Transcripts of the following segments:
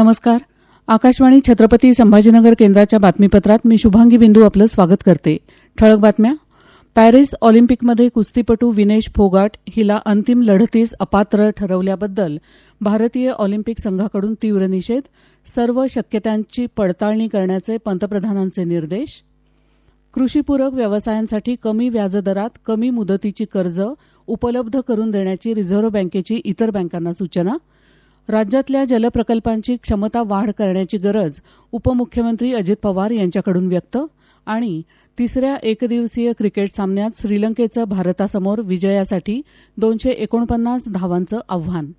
नमस्कार. आकाशवाणी छत्रपती संभाजीनगर केंद्राच्या बातमीपत्रात मी शुभांगी बिंदू आपलं स्वागत करते. ठळक बातम्या. पॅरिस ऑलिम्पिकमध्ये कुस्तीपटू विनेश फोगाट हिला अंतिम लढतीस अपात्र ठरवल्याबद्दल भारतीय ऑलिम्पिक संघाकडून तीव्र निषेध सर्व शक्यतांची पडताळणी करण्याचे पंतप्रधानांचे निर्देश. कृषीपूरक व्यवसायांसाठी कमी व्याजदरात कमी मुदतीची कर्ज उपलब्ध करून देण्याची रिझर्व्ह बँकेची इतर बँकांना सूचना. राज्यातल्या जलप्रकल्पांची क्षमता वाढ करण्याची गरज उपमुख्यमंत्री अजित पवार यांच्याकडून व्यक्त आणि तिसऱ्या एकदिवसीय क्रिकेट सामन्यात श्रीलंकेचं भारतासमोर विजयासाठी दोनशे एकोणपन्नास धावांचं आव्हान.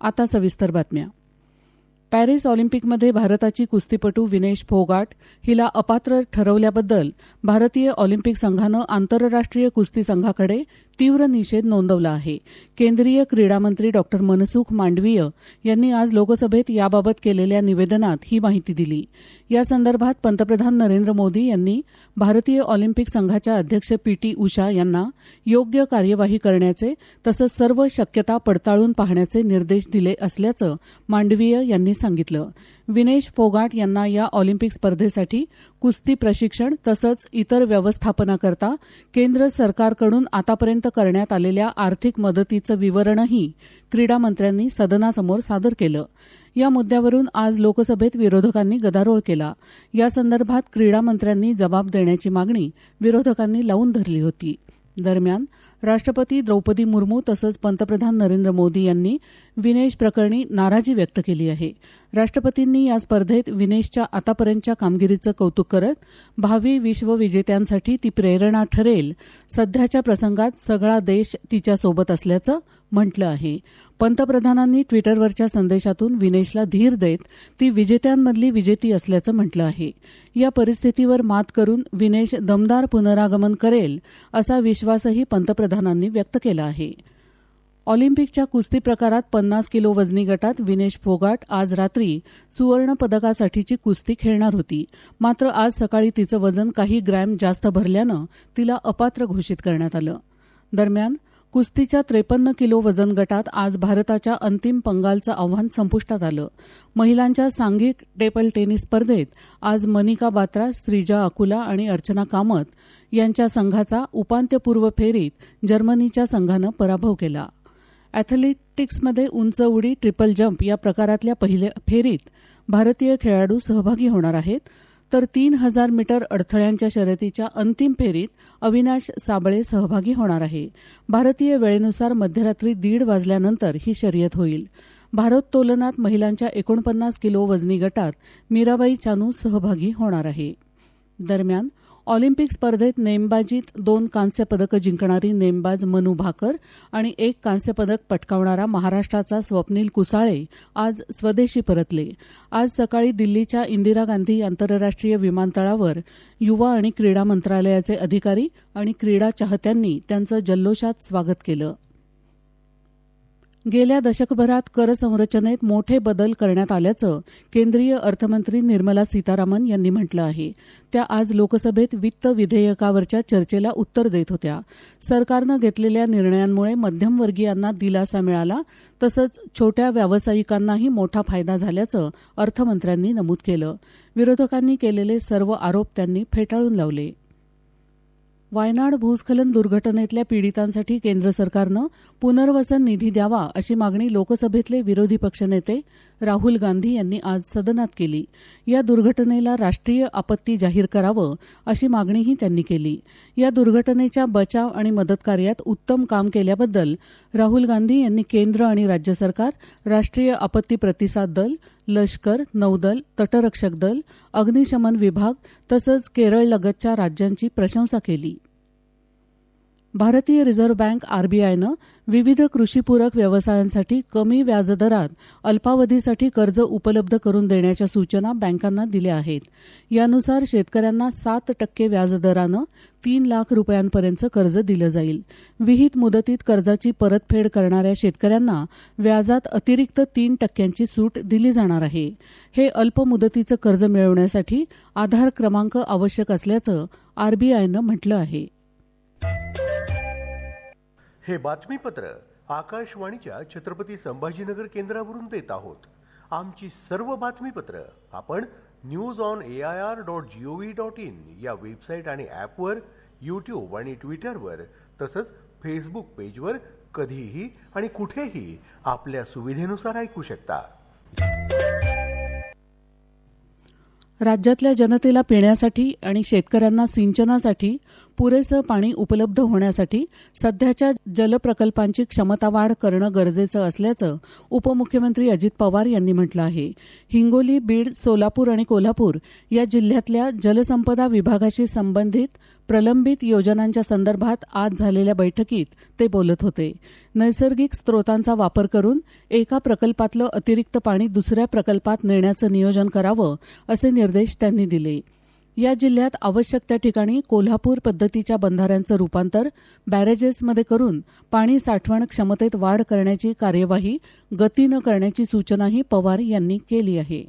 आता सविस्तर बातम्या. पॅरिस ऑलिम्पिकमध्ये भारताची कुस्तीपटू विनेश फोगाट हिला अपात्र ठरवल्याबद्दल भारतीय ऑलिम्पिक संघानं आंतरराष्ट्रीय कुस्ती संघाकडे तीव्र निषेध नोंदवला आहे. केंद्रीय क्रीडा मंत्री डॉक्टर मनसुख मांडवीय यांनी आज लोकसभेत याबाबत केलेल्या निवेदनात ही माहिती दिली. या संदर्भात पंतप्रधान नरेंद्र मोदी यांनी भारतीय ऑलिम्पिक संघाच्या अध्यक्ष पी टी उषा यांना योग्य कार्यवाही करण्याचे तसंच सर्व शक्यता पडताळून पाहण्याचे निर्देश दिले असल्याचं मांडवीय यांनी सांगितलं. विनेश फोगाट यांना या ऑलिम्पिक स्पर्धेसाठी कुस्ती प्रशिक्षण तसंच इतर व्यवस्थापनाकरता केंद्र सरकारकडून आतापर्यंत करण्यात आलेल्या आर्थिक मदतीचं विवरणही क्रीडा मंत्र्यांनी सदनासमोर सादर केलं. या मुद्द्यावरून आज लोकसभेत विरोधकांनी गदारोळ केला. यासंदर्भात क्रीडा मंत्र्यांनी जबाब देण्याची मागणी विरोधकांनी लावून धरली होती. दरम्यान राष्ट्रपती द्रौपदी मुर्मू तसंच पंतप्रधान नरेंद्र मोदी यांनी विनेश प्रकरणी नाराजी व्यक्त केली आहे. राष्ट्रपतींनी या स्पर्धेत विनेशच्या आतापर्यंतच्या कामगिरीचं कौतुक करत भावी विश्वविजेत्यांसाठी ती प्रेरणा ठरेल. सध्याच्या प्रसंगात सगळा देश तिच्यासोबत असल्याचं म्हटलं आहे. पंतप्रधानांनी ट्विटरवरच्या संदेशातून विनेशला धीर देत ती विजेत्यांमधली विजेती असल्याचं म्हटलं आहे. या परिस्थितीवर मात करून विनेश दमदार पुनरागमन करेल असा विश्वासही पंतप्रधानांनी व्यक्त केला आहे. ऑलिम्पिकच्या कुस्ती प्रकारात पन्नास किलो वजनी गटात विनेश फोगाट आज रात्री सुवर्ण पदकासाठीची कुस्ती खेळणार होती. मात्र आज सकाळी तिचं वजन काही ग्रॅम जास्त भरल्यानं तिला अपात्र घोषित करण्यात आलं. दरम्यान कुस्तीच्या त्रेपन्न किलो वजन गटात आज भारताच्या अंतिम पंगालचं आव्हान संपुष्टात आलं. महिलांच्या सांघिक टेबल टेनिस स्पर्धेत आज मनिका बात्रा श्रीजा अकुला आणि अर्चना कामत यांच्या संघाचा उपांत्यपूर्व फेरीत जर्मनीच्या संघानं पराभव केला. अॅथलेटिक्समध्ये उंच उडी ट्रिपल जम्प या प्रकारातल्या पहिल्या फेरीत भारतीय खेळाडू सहभागी होणार आहेत. तर तीन हजार मीटर अडथळ्यांच्या शर्यतीच्या अंतिम फेरीत अविनाश साबळे सहभागी होणार आहे. भारतीय वेळेनुसार मध्यरात्री दीड वाजल्यानंतर ही शर्यत होईल. भारोत्तोलनात महिलांच्या एकोणपन्नास किलो वजनी गटात मीराबाई चानू सहभागी होणार आहे. दरम्यान ऑलिम्पिक स्पर्धेत नेमबाजीत दोन कांस्यपदकं जिंकणारी नेमबाज मनू भाकर आणि एक कांस्यपदक पटकावणारा महाराष्ट्राचा स्वप्नील कुसाळे आज स्वदेशी परतले. आज सकाळी दिल्लीच्या इंदिरा गांधी आंतरराष्ट्रीय विमानतळावर युवा आणि क्रीडा मंत्रालयाचे अधिकारी आणि क्रीडा चाहत्यांनी त्यांचं जल्लोषात स्वागत केलं. गेल्या दशकभरात कर संरचनेत मोठे बदल करण्यात आल्याचं केंद्रीय अर्थमंत्री निर्मला सीतारामन यांनी म्हटलं आहे. त्या आज लोकसभेत वित्त विधेयकावरच्या चर्चेला उत्तर देत होत्या. सरकारनं घेतलेल्या निर्णयांमुळे मध्यमवर्गीयांना दिलासा मिळाला तसंच छोट्या व्यावसायिकांनाही मोठा फायदा झाल्याचं अर्थमंत्र्यांनी नमूद केलं. विरोधकांनी केलेले सर्व आरोप त्यांनी फेटाळून लावले. वायनाड भूस्खलन दुर्घटनेतल्या पीडितांसाठी केंद्र सरकारनं पुनर्वसन निधी द्यावा अशी मागणी लोकसभेतले विरोधी पक्षनेते राहुल गांधी यांनी आज सदनात केली. या दुर्घटनेला राष्ट्रीय आपत्ती जाहीर करावं अशी मागणीही त्यांनी केली. या दुर्घटनेच्या बचाव आणि मदत कार्यात उत्तम काम केल्याबद्दल राहुल गांधी यांनी केंद्र आणि राज्य सरकार राष्ट्रीय आपत्ती प्रतिसाद दल लष्कर नौदल तटरक्षक दल अग्निशमन विभाग तसंच केरळ लगतच्या राज्यांची प्रशंसा केली. भारतीय रिझर्व्ह बँक आरबीआयनं विविध कृषीपूरक व्यवसायांसाठी कमी व्याजदरात अल्पावधीसाठी कर्ज उपलब्ध करून देण्याच्या सूचना बँकांना दिल्या आहेत. यानुसार शेतकऱ्यांना सात टक्के व्याजदरानं तीन लाख रुपयांपर्यंतचं कर्ज दिलं जाईल. विहित मुदतीत कर्जाची परतफेड करणाऱ्या शेतकऱ्यांना व्याजात अतिरिक्त तीन टक्क्यांची सूट दिली जाणार आहे. हे अल्प मुदतीचं कर्ज मिळवण्यासाठी आधार क्रमांक आवश्यक असल्याचं आरबीआयनं म्हटलं आहे. हे बातमीपत्र आकाशवाणीच्या छत्रपती संभाजीनगर केंद्रावरून देत आहोत. आमची सर्व बातमीपत्र आपण news on A I R dot G O V dot in या वेबसाईट आणि ॲपवर यूट्यूब आणि ट्विटरवर तसंच फेसबुक पेजवर कधीही आणि कुठेही आपल्या सुविधेनुसार ऐकू शकता. राज्यातल्या जनतेला पिण्यासाठी आणि शेतकऱ्यांना सिंचनासाठी पुरेसं पाणी उपलब्ध होण्यासाठी सध्याच्या जलप्रकल्पांची क्षमता वाढ करणं गरजेचं असल्याचं उपमुख्यमंत्री अजित पवार यांनी म्हटलं आहे. हिंगोली बीड सोलापूर आणि कोल्हापूर या जिल्ह्यातल्या जलसंपदा विभागाशी संबंधित प्रलंबित योजनांच्या संदर्भात आज झालेल्या बैठकीत ते बोलत होते. नैसर्गिक स्रोतांचा वापर करून एका प्रकल्पातलं अतिरिक्त पाणी दुसऱ्या प्रकल्पात नेण्याचं नियोजन करावं असे निर्देश त्यांनी दिले. या जिल्ह्यात आवश्यक त्या ठिकाणी कोल्हापूर पद्धतीच्या बंधाऱ्यांचं रूपांतर बॅरेजेसमध्ये करून पाणी साठवण क्षमतेत वाढ करण्याची कार्यवाही गतीनं करण्याची सूचनाही पवार यांनी केली आहे.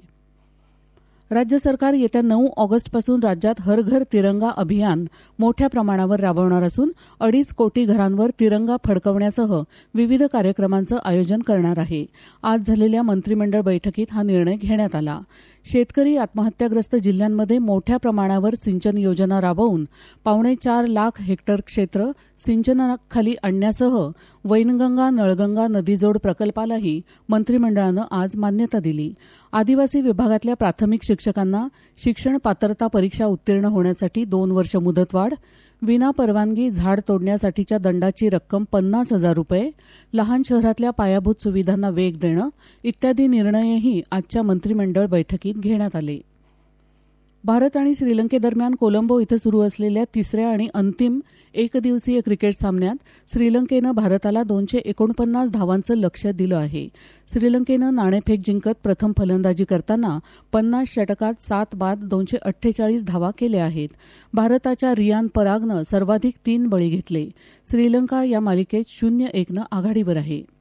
राज्य सरकार येत्या नऊ ऑगस्टपासून राज्यात हर घर तिरंगा अभियान मोठ्या प्रमाणावर राबवणार असून अडीच कोटी घरांवर तिरंगा फडकवण्यासह विविध कार्यक्रमांचं आयोजन करणार आहे. आज झालेल्या मंत्रिमंडळ बैठकीत हा निर्णय घेण्यात आला. शेतकरी आत्महत्याग्रस्त जिल्ह्यांमध्ये मोठ्या प्रमाणावर सिंचन योजना राबवून पावणे चार लाख हेक्टर क्षेत्र सिंचनाखाली आणण्यासह वैनगंगा नळगंगा नदीजोड प्रकल्पालाही मंत्रिमंडळानं आज मान्यता दिली. आदिवासी विभागातल्या प्राथमिक शिक्षकांना शिक्षण पात्रता परीक्षा उत्तीर्ण होण्यासाठी दोन वर्ष मुदतवाढ विनापरवानगी झाड तोडण्यासाठीच्या दंडाची रक्कम पन्नास हजार रुपये लहान शहरातल्या पायाभूत सुविधांना वेग देणं इत्यादी निर्णयही आजच्या मंत्रिमंडळ बैठकीत घेण्यात आले. भारत आणि श्रीलंकेदरम्यान कोलंबो इथं सुरू असलेल्या तिसऱ्या आणि अंतिम एकदिवसीय क्रिकेट सामन्यात श्रीलंकेनं भारताला दोनशे एकोणपन्नास धावांचं लक्ष दिलं आहे. श्रीलंकेनं नाणेफेक जिंकत प्रथम फलंदाजी करताना पन्नास षटकात सात बाद दोनशे अठ्ठेचाळीस धावा केल्या आहेत. भारताच्या रियान परागनं सर्वाधिक तीन बळी घेतले. श्रीलंका या मालिकेत शून्य एकनं आघाडीवर आहे.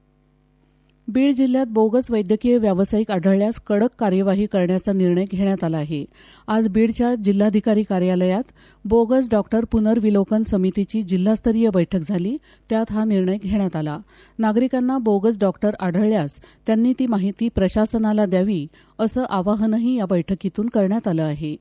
बीड जिल्ह्यात बोगस वैद्यकीय व्यावसायिक आढळल्यास कडक कार्यवाही करण्याचा निर्णय घेण्यात आला आहे. आज बीडच्या जिल्हाधिकारी कार्यालयात बोगस डॉक्टर पुनर्विलोकन समितीची जिल्हास्तरीय बैठक झाली. त्यात हा निर्णय घेण्यात आला. नागरिकांना बोगस डॉक्टर आढळल्यास त्यांनी ती माहिती प्रशासनाला द्यावी असं आवाहनही या बैठकीतून करण्यात आलं आहे.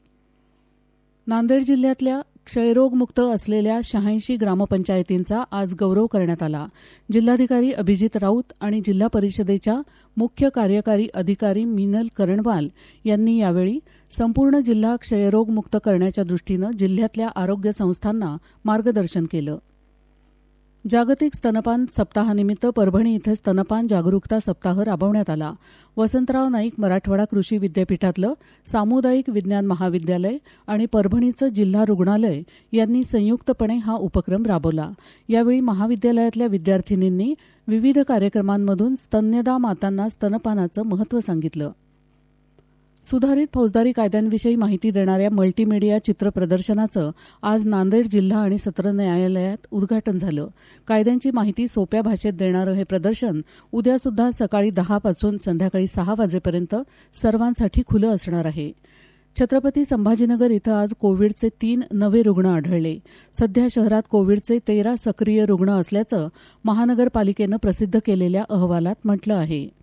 नांदेड जिल्ह्यातल्या क्षयरोगमुक्त असलेल्या शहाऐंशी ग्रामपंचायतींचा आज गौरव करण्यात आला. जिल्हाधिकारी अभिजित राऊत आणि जिल्हा परिषदेच्या मुख्य कार्यकारी अधिकारी मिनल करणवाल यांनी यावेळी संपूर्ण जिल्हा क्षयरोगमुक्त करण्याच्या दृष्टीनं जिल्ह्यातल्या आरोग्य संस्थांना मार्गदर्शन केलं. जागतिक स्तनपान सप्ताहानिमित्त परभणी इथं स्तनपान जागरूकता सप्ताह राबवण्यात आला. वसंतराव नाईक मराठवाडा कृषी विद्यापीठातलं सामुदायिक विज्ञान महाविद्यालय आणि परभणीचं जिल्हा रुग्णालय यांनी संयुक्तपणे हा उपक्रम राबवला. यावेळी महाविद्यालयातल्या विद्यार्थिनींनी विविध कार्यक्रमांमधून स्तन्यदा मातांना स्तनपानाचं महत्त्व सांगितलं. सुधारित फौजदारी कायद्यांविषयी माहिती देणाऱ्या मल्टीमीडिया चित्र प्रदर्शनाचं आज नांदेड जिल्हा आणि सत्र न्यायालयात उद्घाटन झालं. कायद्यांची माहिती सोप्या भाषेत देणारं हे प्रदर्शन उद्यासुद्धा सकाळी दहापासून संध्याकाळी सहा वाजेपर्यंत सर्वांसाठी खुलं असणार आहे. छत्रपती संभाजीनगर इथं आज कोविडचे तीन नवे रुग्ण आढळले. सध्या शहरात कोविडचे तेरा सक्रिय रुग्ण असल्याचं महानगरपालिकेनं प्रसिद्ध केलेल्या अहवालात म्हटलं आहे.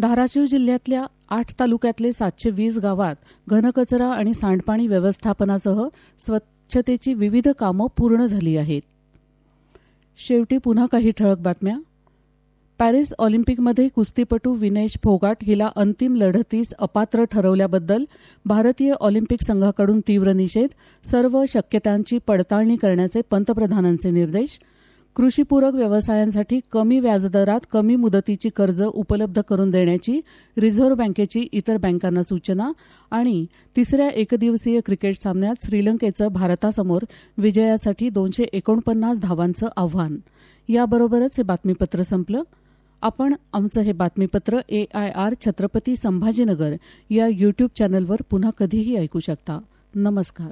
धाराशिव जिल्ह्यातल्या आठ तालुक्यातले सातशे वीस गावात घनकचरा आणि सांडपाणी व्यवस्थापनासह स्वच्छतेची विविध कामं पूर्ण झाली आहेत. शेवटी पुन्हा काही ठळक बातम्या. पॅरिस ऑलिम्पिकमध्ये कुस्तीपटू विनेश फोगाट हिला अंतिम लढतीस अपात्र ठरवल्याबद्दल भारतीय ऑलिम्पिक संघाकडून तीव्र निषेध सर्व शक्यतांची पडताळणी करण्याचे पंतप्रधानांचे निर्देश कृषीपूरक व्यवसायांसाठी कमी व्याजदरात कमी मुदतीची कर्ज उपलब्ध करून देण्याची रिझर्व्ह बँकेची इतर बँकांना सूचना आणि तिसऱ्या एकदिवसीय क्रिकेट सामन्यात श्रीलंकेचं भारतासमोर विजयासाठी दोनशे एकोणपन्नास धावांचं आव्हान. याबरोबरच हे बातमीपत्र संपलं. आपण आमचं हे बातमीपत्र A I R Chhatrapati Sambhajinagar या यूट्यूब चॅनलवर पुन्हा कधीही ऐकू शकता. नमस्कार.